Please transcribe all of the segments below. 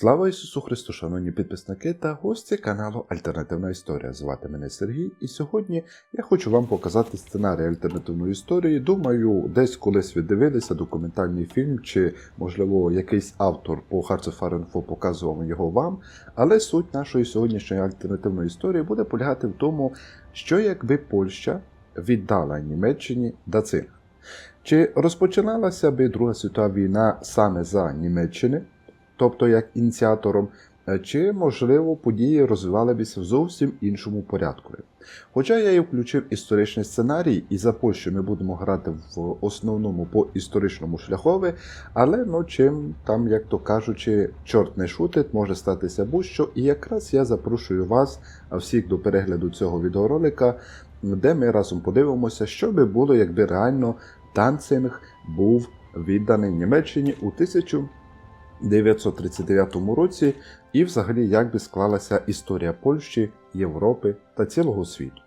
Слава Ісусу Христу, шановні підписники та гості каналу Альтернативна Історія. Звати мене Сергій, і сьогодні я хочу вам показати сценарій альтернативної історії. Думаю, десь колись ви дивилися документальний фільм, чи, можливо, якийсь автор по of показував його вам. Але суть нашої сьогоднішньої альтернативної історії буде полягати в тому, що якби Польща віддала Німеччині Дацин. Чи розпочиналася би Друга світова війна саме за Німеччини? Тобто як ініціатором, е, чи, можливо, події розвивалися в зовсім іншому порядку. Хоча я і включив історичний сценарій, і за Польщу ми будемо грати в основному по історичному шляхові, але ну чим там, як то кажучи, чорт не шутить, може статися будь-що. І якраз я запрошую вас всіх до перегляду цього відеоролика, де ми разом подивимося, що би було, якби реально Данцинг був відданий Німеччині у 1000 1939 році, і взагалі як би склалася історія Польщі, Європи та цілого світу.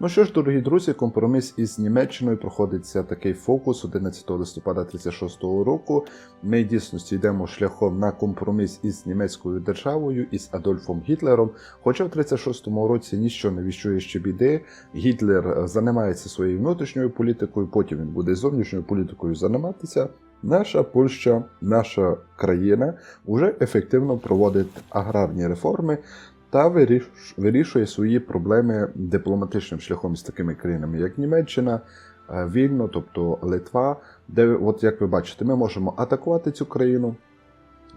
Ну що ж, дорогі друзі, компроміс із Німеччиною проходиться такий фокус 11 листопада 1936 року. Ми дійсності йдемо шляхом на компроміс із німецькою державою, із Адольфом Гітлером. Хоча в 1936 році ніщо не віщує ще біди. Гітлер займається своєю внутрішньою політикою, потім він буде зовнішньою політикою займатися. Наша Польща, наша країна вже ефективно проводить аграрні реформи та вирішує свої проблеми дипломатичним шляхом з такими країнами, як Німеччина, Вільно, тобто Литва, де, от як ви бачите, ми можемо атакувати цю країну.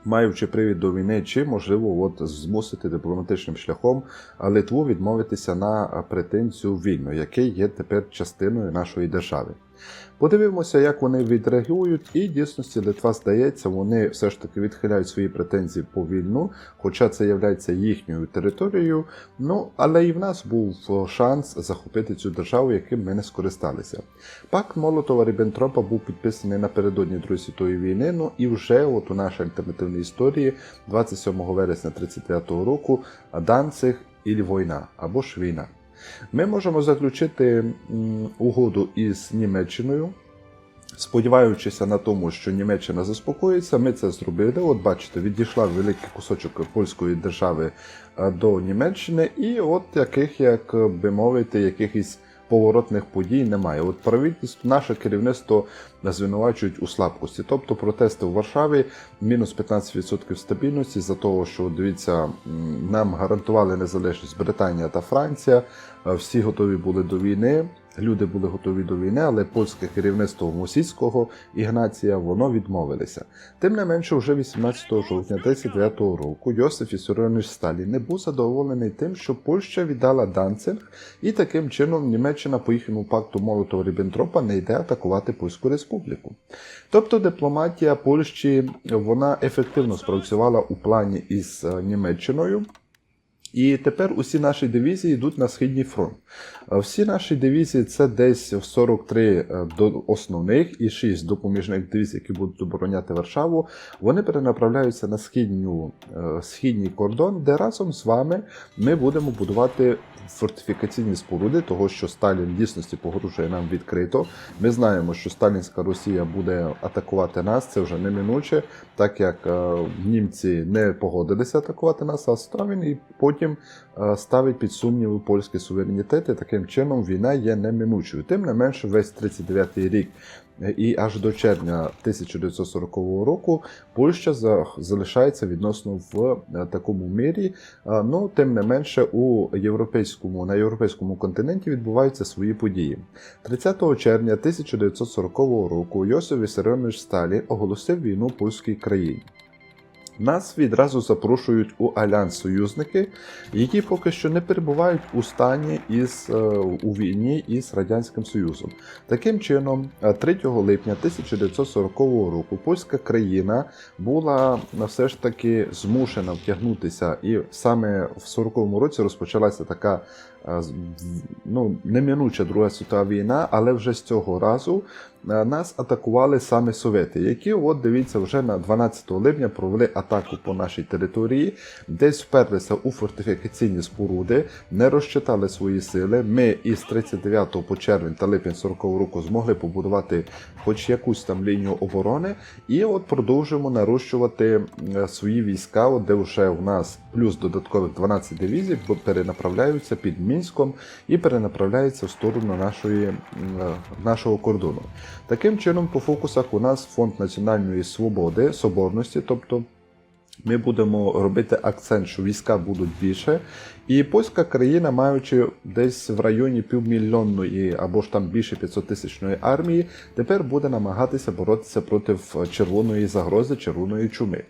Маючи привід до війни, чи можливо от змусити дипломатичним шляхом Литву відмовитися на претензію вільну, який є тепер частиною нашої держави. Подивимося, як вони відреагують, і дійсності Литва здається, вони все ж таки відхиляють свої претензії по вільну, хоча це є їхньою територією. Ну, але і в нас був шанс захопити цю державу, яким ми не скористалися. Пакт Молотова Ріббентропа був підписаний напередодні Другої світової війни. Ну і вже от у нашій альтернативній історії, 27 вересня 1939 року, Данциг і війна або ж війна. Ми можемо заключити угоду із Німеччиною, сподіваючися на тому, що Німеччина заспокоїться, ми це зробили. От бачите, відійшла великий кусочок польської держави до Німеччини, і от яких, як би мовити, якихось поворотних подій немає. От правительство, наше керівництво звинувачують у слабкості. Тобто протести в Варшаві мінус 15% стабільності за того, що дивіться, нам гарантували незалежність Британія та Франція. Всі готові були до війни. Люди були готові до війни, але польське керівництво Мосійського Ігнація воно відмовилося. Тим не менше, вже 18 жовтня 1939 року Йосиф Ісаріонович Сталін не був задоволений тим, що Польща віддала Данцинг, і таким чином Німеччина по їхньому пакту молотова ріббентропа не йде атакувати Польську республіку. Тобто дипломатія Польщі вона ефективно спрацювала у плані із Німеччиною. І тепер усі наші дивізії йдуть на східний фронт. Всі наші дивізії це десь в 43 до основних і 6 допоміжних дивізій, які будуть обороняти Варшаву. Вони перенаправляються на східню, східній кордон, де разом з вами ми будемо будувати фортифікаційні споруди, того що Сталін в дійсності погрожує нам відкрито. Ми знаємо, що Сталінська Росія буде атакувати нас, це вже неминуче, так як німці не погодилися атакувати нас, а Сталін і потім ставить під сумніви польський суверенітет. і Таким чином війна є неминучою. Тим не менше, весь 39-й рік і аж до червня 1940 року Польща залишається відносно в такому мірі. Ну, тим не менше, у європейському на європейському континенті відбуваються свої події. 30 червня 1940 року Йосиф Вісаріонович Сталін оголосив війну польській країні. Нас відразу запрошують у альянс союзники, які поки що не перебувають у стані із е, у війні із Радянським Союзом. Таким чином, 3 липня 1940 року польська країна була все ж таки змушена втягнутися, і саме в 40-му році розпочалася така ну, неминуча Друга світова війна, але вже з цього разу нас атакували саме Совєти, які, от дивіться, вже на 12 липня провели атаку по нашій території, десь вперлися у фортифікаційні споруди, не розчитали свої сили. Ми із 39 по червень та липень 40 року змогли побудувати хоч якусь там лінію оборони, і от продовжуємо нарощувати е, свої війська, от де вже в нас плюс додаткових 12 дивізій, перенаправляються під Мінськом і перенаправляються в сторону нашої, е, нашого кордону. Таким чином, по фокусах у нас фонд національної свободи, соборності, тобто ми будемо робити акцент, що війська будуть більше. І польська країна, маючи десь в районі півмільйонної або ж там більше 500 тисячної армії, тепер буде намагатися боротися проти червоної загрози, червоної чуми.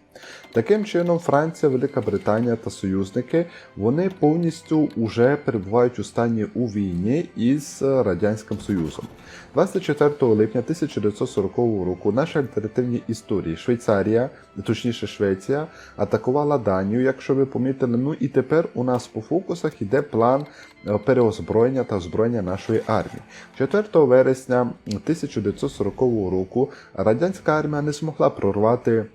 Таким чином, Франція, Велика Британія та союзники вони повністю вже перебувають у стані у війні із Радянським Союзом. 24 липня 1940 року наші альтернативні історії Швейцарія, точніше Швеція, атакувала Данію, якщо ви помітили. Ну і тепер у нас по фокусах йде план е, переозброєння та озброєння нашої армії. 4 вересня 1940 року радянська армія не змогла прорвати.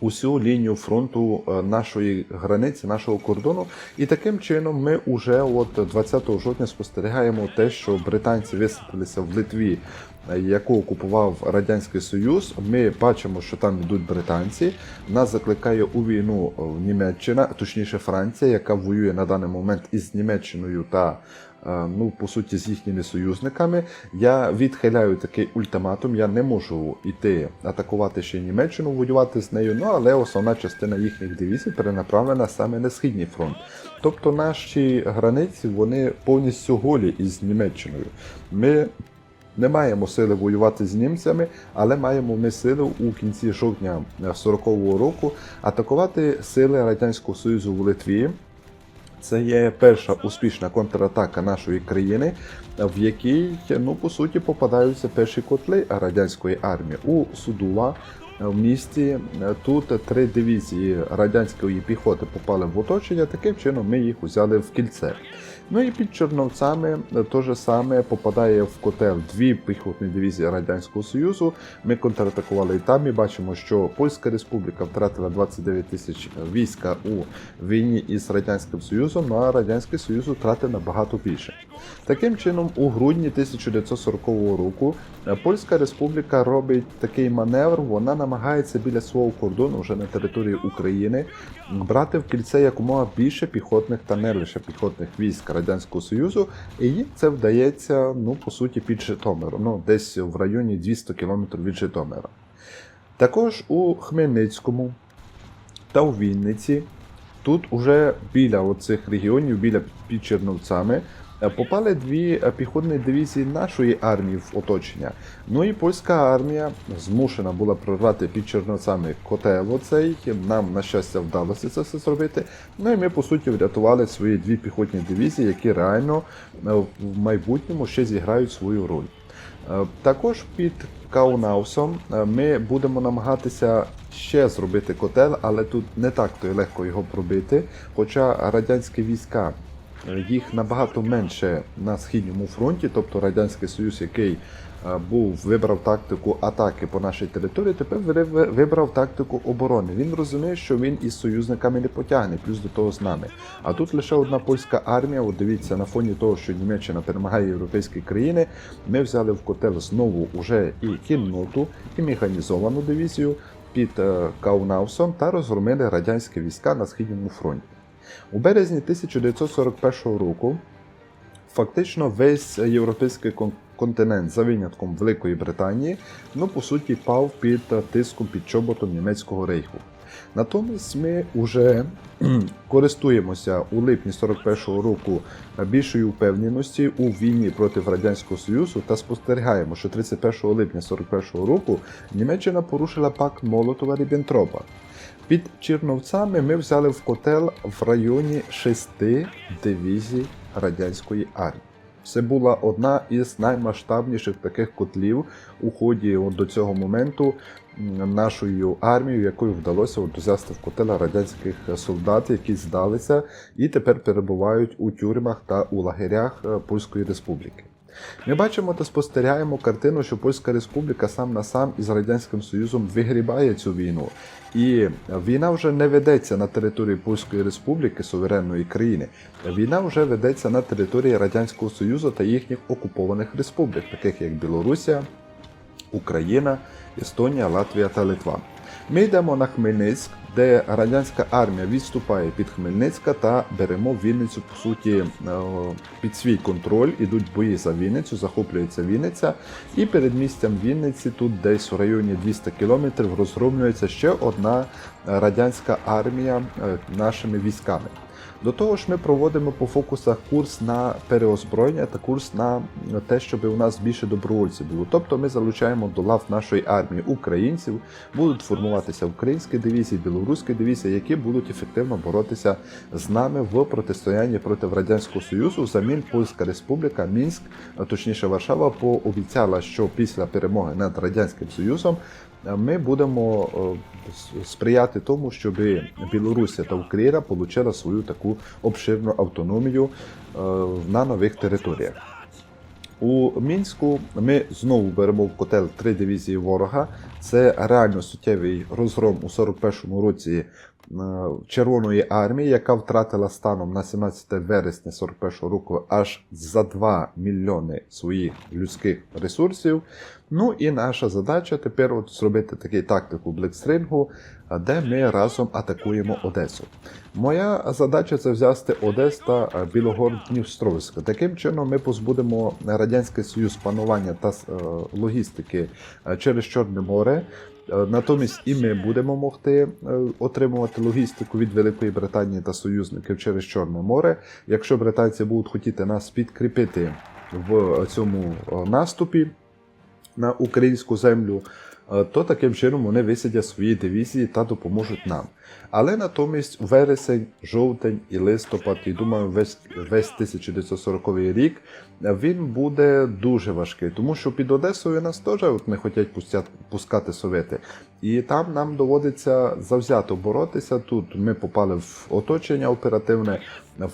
Усю лінію фронту е, нашої границі, нашого кордону, і таким чином ми вже от 20 жовтня спостерігаємо те, що британці висадилися в Литві, е, яку окупував радянський Союз. Ми бачимо, що там йдуть британці. Нас закликає у війну е, Німеччина, точніше Франція, яка воює на даний момент із Німеччиною та ну, по суті, з їхніми союзниками. Я відхиляю такий ультиматум. Я не можу йти атакувати ще Німеччину, воювати з нею. Ну але основна частина їхніх дивізій перенаправлена саме на східний фронт. Тобто наші границі вони повністю голі із Німеччиною. Ми не маємо сили воювати з німцями, але маємо ми сили у кінці жовтня 40-го року атакувати сили Радянського Союзу в Литві. Це є перша успішна контратака нашої країни, в якій, ну по суті, попадаються перші котли радянської армії у Судула. В місті тут три дивізії радянської піхоти попали в оточення. Таким чином ми їх взяли в кільце. Ну і під Черновцями те ж саме попадає в котел дві піхотні дивізії Радянського Союзу. Ми контратакували і там і бачимо, що Польська Республіка втратила 29 тисяч війська у війні із Радянським Союзом, ну а Радянський Союз втратив набагато більше. Таким чином, у грудні 1940 року Польська Республіка робить такий маневр. Вона намагається біля свого кордону вже на території України брати в кільце якомога більше піхотних та не лише піхотних військ Радянського Союзу, і їй це вдається, ну по суті, під Житомиром, ну десь в районі 200 км від Житомира. Також у Хмельницькому та у Вінниці. Тут уже біля оцих регіонів, біля під Черновцями, попали дві піхотні дивізії нашої армії в оточення. Ну і польська армія змушена була прорвати під Черновцями котел оцей. Нам, на щастя, вдалося це все зробити. Ну і ми, по суті, врятували свої дві піхотні дивізії, які реально е, в майбутньому ще зіграють свою роль. Е, Також під Каунаусом е, ми будемо намагатися ще зробити котел, але тут не так то й легко його пробити. Хоча радянські війська е, їх набагато менше на східному фронті, тобто Радянський Союз, який е, був вибрав тактику атаки по нашій території, тепер ви- ви- вибрав тактику оборони. Він розуміє, що він із союзниками не потягне, плюс до того з нами. А тут лише одна польська армія. От дивіться, на фоні того, що Німеччина перемагає європейські країни, ми взяли в котел знову уже і кінноту, і механізовану дивізію під е, Каунаусом та розгромили радянські війська на східному фронті. У березні 1941 року фактично весь європейський континент, за винятком Великої Британії, ну по суті пав під тиском під чоботом німецького рейху. Натомість ми вже користуємося у липні 41-го року більшою впевненості у війні проти Радянського Союзу та спостерігаємо, що 31 липня 41-го року Німеччина порушила пакт Молотова Ріббентропа. Під Черновцями ми взяли в котел в районі шести дивізій радянської армії. Це була одна із наймасштабніших таких котлів у ході до цього моменту нашою армією, якою вдалося взяти в котел радянських солдат, які здалися і тепер перебувають у тюрмах та у лагерях е, Польської Республіки. Ми бачимо та спостерігаємо картину, що Польська Республіка сам на сам із Радянським Союзом вигрібає цю війну. І війна вже не ведеться на території Польської Республіки, суверенної країни. Війна вже ведеться на території Радянського Союзу та їхніх окупованих республік, таких як Білорусія, Україна, Естонія, Латвія та Литва. Ми йдемо на Хмельницьк, де радянська армія відступає під Хмельницька та беремо Вінницю, по суті, е, під свій контроль. Ідуть бої за Вінницю, захоплюється Вінниця. І перед місцем Вінниці, тут десь у районі 200 кілометрів, розгромлюється ще одна радянська армія е, нашими військами. До того ж, ми проводимо по фокусах курс на переозброєння та курс на те, щоб у нас більше добровольців було. Тобто ми залучаємо до лав нашої армії українців, будуть формуватися українські дивізії, білоруські дивізії, які будуть ефективно боротися з нами в протистоянні проти радянського союзу. Взамін Польська Республіка, Мінськ, точніше Варшава, пообіцяла, що після перемоги над радянським союзом ми будемо е, сприяти тому, щоб Білорусія та Україна отримали свою таку обширну автономію е, на нових територіях. У мінську ми знову беремо в котел три дивізії ворога. Це реально суттєвий розгром у 41-му році Червоної армії, яка втратила станом на 17 вересня 41-го року аж за 2 мільйони своїх людських ресурсів. Ну і наша задача тепер от зробити такий тактику Блексрингу, де ми разом атакуємо Одесу. Моя задача це взяти Одес та Білогород Дністровськ. Таким чином ми позбудемо Радянський Союз панування та е, логістики е, через Чорне море. Е, Натомість і ми будемо могти отримувати логістику від Великої Британії та союзників через Чорне море. Якщо британці будуть хотіти нас підкріпити в цьому наступі на українську землю, е, то таким чином вони висадять свої дивізії та допоможуть нам. Але натомість вересень, жовтень і листопад, і думаю, весь весь 1940 рік він буде дуже важкий, тому що під Одесою нас теж от не хочуть пускати совєти. І там нам доводиться завзято боротися. Тут ми попали в оточення оперативне.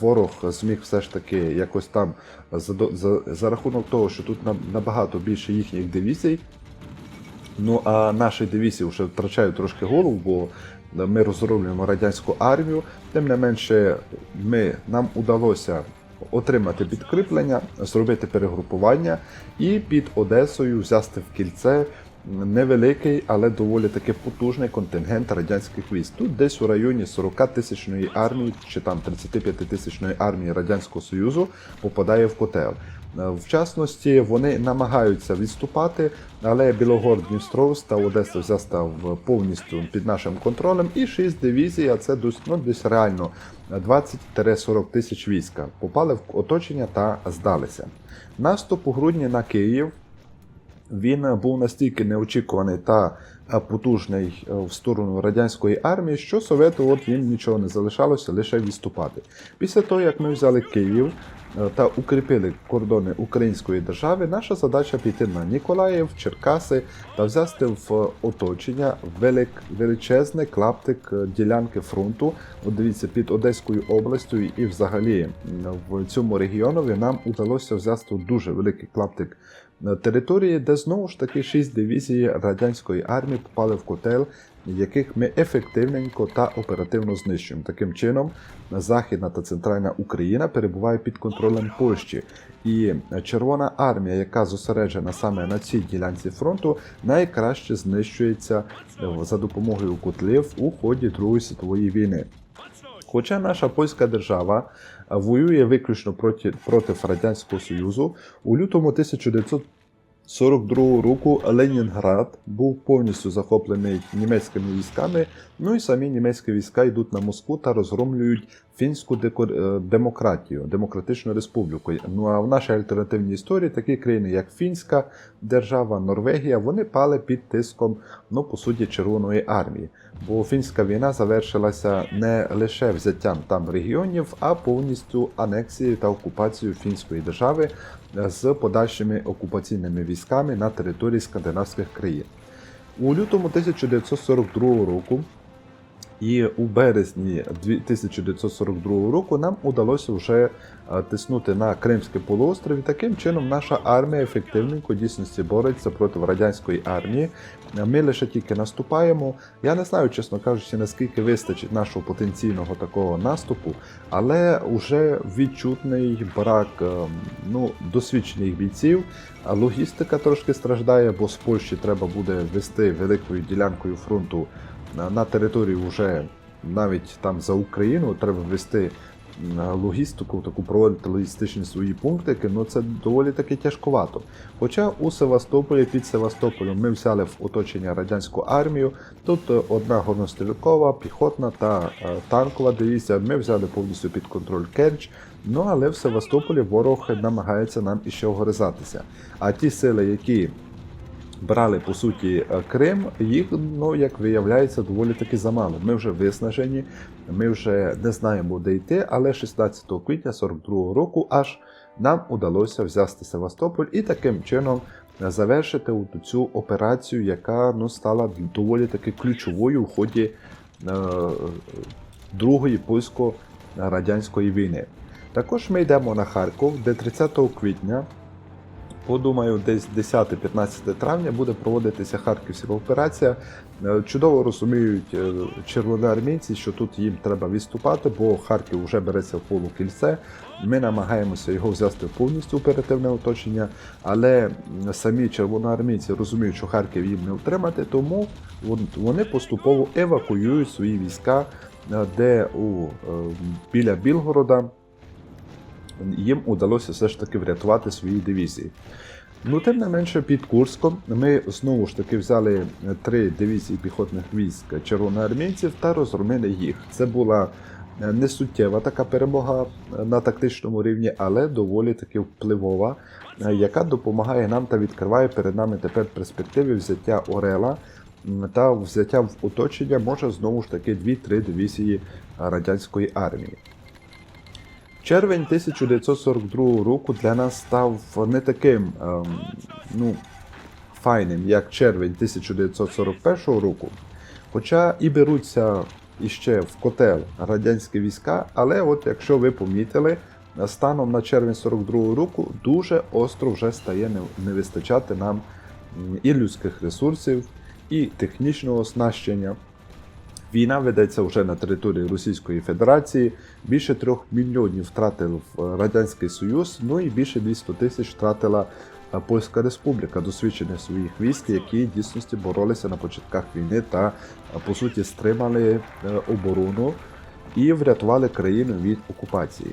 Ворог зміг все ж таки якось там за, за, за рахунок того, що тут набагато більше їхніх дивізій. Ну а наші дивізії вже втрачають трошки голову, бо ми розроблюємо радянську армію. Тим не менше, ми, нам удалося отримати підкріплення, зробити перегрупування і під Одесою взяти в кільце невеликий, але доволі таки потужний контингент радянських військ. Тут десь у районі 40 тисячної армії чи там 35 тисячної армії Радянського Союзу попадає в котел. В частності вони намагаються відступати, але Білогород, Дністровськ та Одеса вже став повністю під нашим контролем. І 6 дивізій, а це ну, десь реально 20-40 тисяч війська попали в оточення та здалися. Наступ у грудні на Київ він був настільки неочікуваний та потужний в сторону радянської армії, що Совету от їм нічого не залишалося лише відступати. Після того, як ми взяли Київ та укріпили кордони Української держави, наша задача піти на Ніколаїв, Черкаси та взяти в оточення велик, величезний клаптик ділянки фронту. От дивіться, під Одеською областю і взагалі в цьому регіонові нам удалося взяти дуже великий клаптик території, де знову ж таки шість дивізій радянської армії попали в котел, яких ми ефективненько та оперативно знищуємо. Таким чином, Західна та Центральна Україна перебуває під контролем Польщі, і Червона армія, яка зосереджена саме на цій ділянці фронту, найкраще знищується за допомогою котлів у ході Другої світової війни. Хоча наша польська держава воює виключно проти проти Радянського Союзу, у лютому 1942 року Ленінград був повністю захоплений німецькими військами. Ну і самі німецькі війська йдуть на Москву та розгромлюють фінську демократію, демократичну республіку. Ну а в нашій альтернативній історії такі країни, як Фінська держава, Норвегія, вони пали під тиском, ну по суті, Червоної армії. Бо фінська війна завершилася не лише взяттям там регіонів, а повністю анексією та окупацією фінської держави з подальшими окупаційними військами на території скандинавських країн. У лютому 1942 року І у березні 1942 року нам удалося вже е, тиснути на Кримський полуострів. І таким чином наша армія ефективненько дійсності бореться проти радянської армії. Ми лише тільки наступаємо. Я не знаю, чесно кажучи, наскільки вистачить нашого потенційного такого наступу, але вже відчутний брак е, ну, досвідчених бійців. Логістика трошки страждає, бо з Польщі треба буде вести великою ділянкою фронту на- територію вже навіть там за Україну треба ввести логістику, таку проводити логістичні свої пунктики, ну це доволі таки тяжкувато. Хоча у Севастополі під Севастополем ми взяли в оточення радянську армію. Тут е, одна горнострілкова, піхотна та е, танкова дивізія. Ми взяли повністю під контроль Керч. Ну але в Севастополі ворог намагається нам іще огризатися. А ті сили, які брали по суті е, Крим, їх, ну як виявляється, доволі таки замало. Ми вже виснажені, ми вже не знаємо, де йти, але 16 квітня 42-го року аж нам удалося взяти Севастополь і таким чином завершити цю операцію, яка ну, стала доволі таки ключовою в ході е, Другої польсько-радянської війни. Також ми йдемо на Харків, де 30 квітня Подумаю, десь 10-15 травня буде проводитися Харківська операція. Е, Чудово розуміють е, червоноармійці, що тут їм треба відступати, бо Харків вже береться в полукільце. Ми намагаємося його взяти повністю оперативне оточення, але самі червоноармійці розуміють, що Харків їм не втримати, тому вони поступово евакуюють свої війська, е, де у, біля Білгорода їм удалося все ж таки врятувати свої дивізії. Ну, тим не менше, під Курском ми знову ж таки взяли три дивізії піхотних військ червоноармійців та розгромили їх. Це була е, не суттєва така перемога е, на тактичному рівні, але доволі таки впливова, е, яка допомагає нам та відкриває перед нами тепер перспективи взяття Орела та взяття в оточення може знову ж таки 2-3 дивізії радянської армії. Червень 1942 року для нас став не таким ем, ну, файним, як червень 1941 року. Хоча і беруться іще в котел радянські війська, але от якщо ви помітили, станом на червень 42 року дуже остро вже стає не, вистачати нам і людських ресурсів, і технічного оснащення. Війна ведеться вже на території Російської Федерації. Більше трьох мільйонів втратив е, Радянський Союз, ну і більше 200 тисяч втратила е, Польська Республіка досвідчених своїх військ, які дійсності боролися на початках війни та е, по суті стримали оборону і врятували країну від окупації.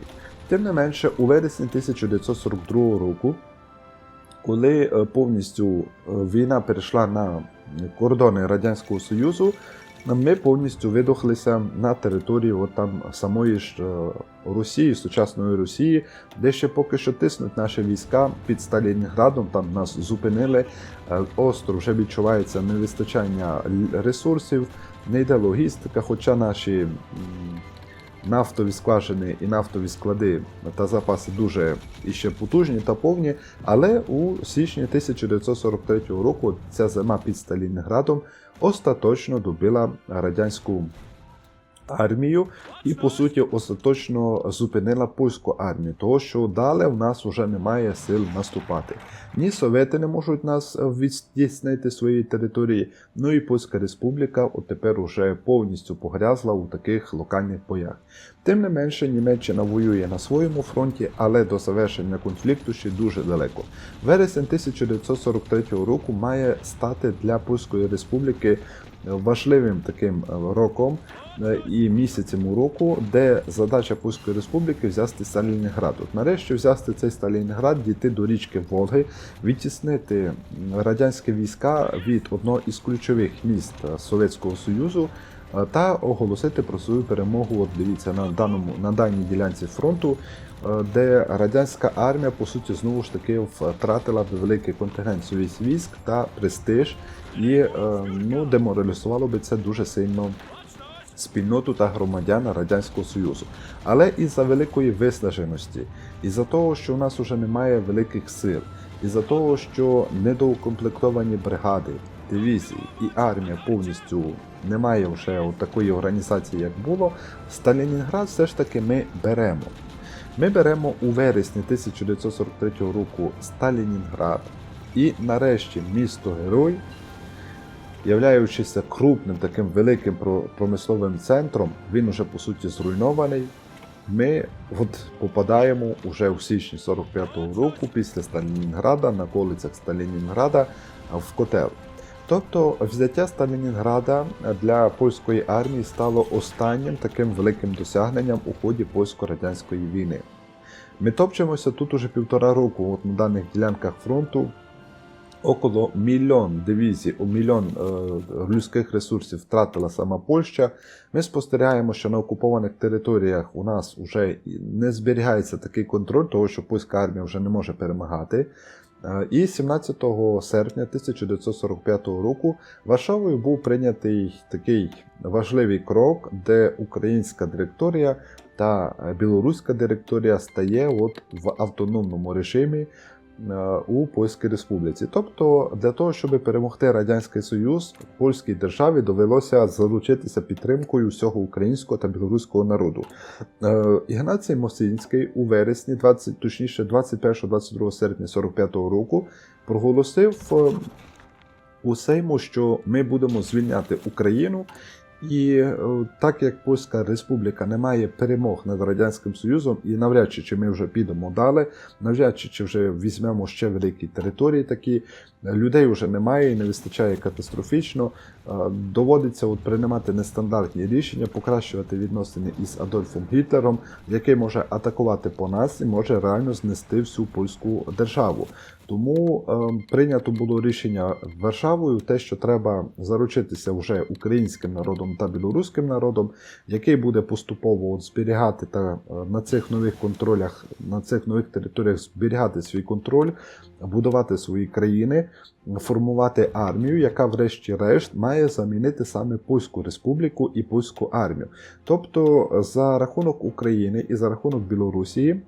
Тим не менше, у вересні 1942 року, коли повністю війна перейшла на кордони Радянського Союзу, ми повністю видохлися на території от там самої ж е, Росії, сучасної Росії, де ще поки що тиснуть наші війська під Сталінградом. Там нас зупинили. Остров вже відчувається невистачання ресурсів, не йде логістика, хоча наші нафтові скважини і нафтові склади та запаси дуже іще потужні та повні. Але у січні 1943 року ця зима під Сталінградом остаточно добила радянську армію і, по суті, остаточно зупинила польську армію, того що далі в нас вже немає сил наступати. Ні совєти не можуть нас відтіснити свої території, ну і Польська Республіка от тепер уже повністю погрязла у таких локальних боях. Тим не менше, Німеччина воює на своєму фронті, але до завершення конфлікту ще дуже далеко. Вересень 1943 року має стати для Польської Республіки важливим таким е, роком е, і місяцем у року, де задача Польської Республіки взяти Сталінград. От нарешті взяти цей Сталінград, дійти до річки Волги, відтіснити радянські війська від одного із ключових міст е, Совєтського Союзу е, та оголосити про свою перемогу. От дивіться на даному на даній ділянці фронту, е, де радянська армія по суті знову ж таки втратила великий контингент своїх військ та престиж, і е, ну, деморалізувало би це дуже сильно спільноту та громадян Радянського Союзу. Але із-за великої виснаженості, із-за того, що у нас вже немає великих сил, із-за того, що недоукомплектовані бригади, дивізії і армія повністю немає вже такої організації, як було, Сталінінград все ж таки ми беремо. Ми беремо у вересні 1943 року Сталінінград і нарешті місто Герой, являючися крупним таким великим промисловим центром, він уже по суті зруйнований. Ми от попадаємо уже у січні 45-го року після Сталінінграда на околицях Сталінінграда в котел. Тобто взяття Сталінінграда для польської армії стало останнім таким великим досягненням у ході польсько-радянської війни. Ми топчемося тут уже півтора року от на даних ділянках фронту. Около мільйон дивізій, у мільйон е, людських ресурсів втратила сама Польща. Ми спостерігаємо, що на окупованих територіях у нас вже не зберігається такий контроль, того що польська армія вже не може перемагати. Е, І 17 серпня 1945 року Варшавою був прийнятий такий важливий крок, де українська директорія та білоруська директорія стає от в автономному режимі у Польській Республіці. Тобто, для того, щоб перемогти Радянський Союз, польській державі довелося залучитися підтримкою всього українського та білоруського народу. Е, Ігнацій Мосинський у вересні, 20, точніше 21-22 серпня 45-го року, проголосив е, у Сейму, що ми будемо звільняти Україну. І е, так як Польська Республіка не має перемог над Радянським Союзом, і навряд чи чи ми вже підемо далі, навряд чи чи вже візьмемо ще великі території такі, людей вже немає і не вистачає катастрофічно. Е, Доводиться от приймати нестандартні рішення, покращувати відносини із Адольфом Гітлером, який може атакувати по нас і може реально знести всю польську державу. Тому е, прийнято було рішення Варшавою, те, що треба заручитися вже українським народом та білоруським народом, який буде поступово от зберігати та е, на цих нових контролях, на цих нових територіях зберігати свій контроль, будувати свої країни, формувати армію, яка, врешті-решт, має замінити саме Польську Республіку і польську армію. Тобто, за рахунок України і за рахунок Білорусі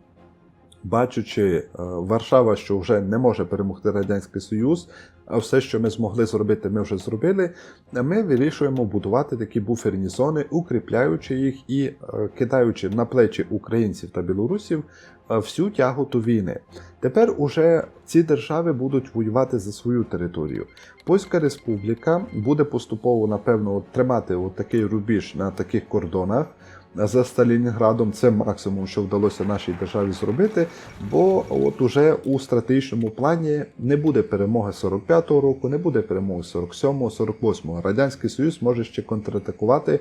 бачачи е, Варшава, що вже не може перемогти Радянський Союз, а все, що ми змогли зробити, ми вже зробили. Ми вирішуємо будувати такі буферні зони, укріпляючи їх і е, кидаючи на плечі українців та білорусів е, всю тяготу війни. Тепер уже ці держави будуть воювати за свою територію. Польська республіка буде поступово, напевно, тримати от такий рубіж на таких кордонах за Сталінінградом це максимум, що вдалося нашій державі зробити. Бо от уже у стратегічному плані не буде перемоги 45-го року, не буде перемоги 47-го, 48-го. Радянський Союз може ще контратакувати.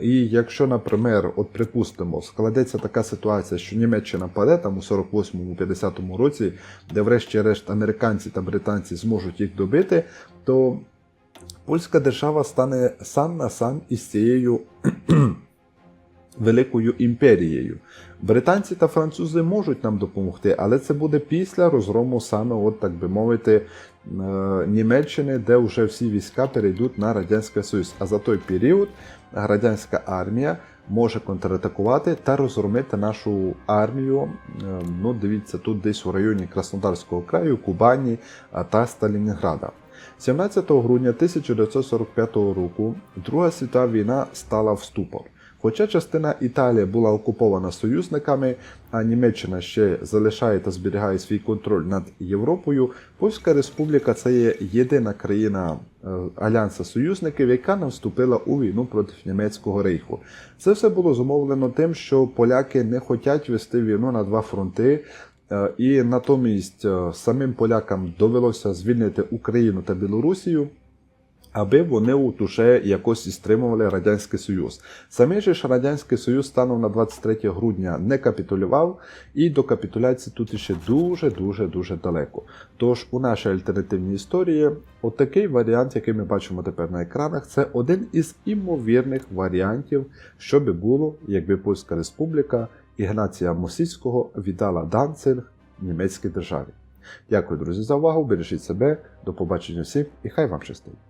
І якщо, наприклад, от припустимо, складеться така ситуація, що Німеччина паде там у 48-му, 50-му році, де врешті-решт американці та британці зможуть їх добити, то польська держава стане сам на сам із цією великою імперією. Британці та французи можуть нам допомогти, але це буде після розгрому саме, от так би мовити, е, Німеччини, де вже всі війська перейдуть на Радянський Союз. А за той період радянська армія може контратакувати та розгромити нашу армію. е, Ну, дивіться, тут десь у районі Краснодарського краю, Кубані та Сталінінграда. 17 грудня 1945 року Друга світова війна стала в ступор. Хоча частина Італії була окупована союзниками, а Німеччина ще залишає та зберігає свій контроль над Європою, Польська Республіка це є єдина країна е, Альянсу союзників, яка не вступила у війну проти німецького рейху. Це все було зумовлено тим, що поляки не хочуть вести війну на два фронти. Е, І натомість е, самим полякам довелося звільнити Україну та Білорусію, аби вони от уже якось і стримували Радянський Союз. Самий же ж Радянський Союз станом на 23 грудня не капітулював, і до капітуляції тут іще дуже-дуже дуже далеко. Тож у нашій альтернативній історії отакий варіант, який ми бачимо тепер на екранах, це один із імовірних варіантів, що би було, якби Польська Республіка Ігнація Мосицького віддала Данцинг німецькій державі. Дякую, друзі, за увагу. Бережіть себе, до побачення всім і хай вам щастить.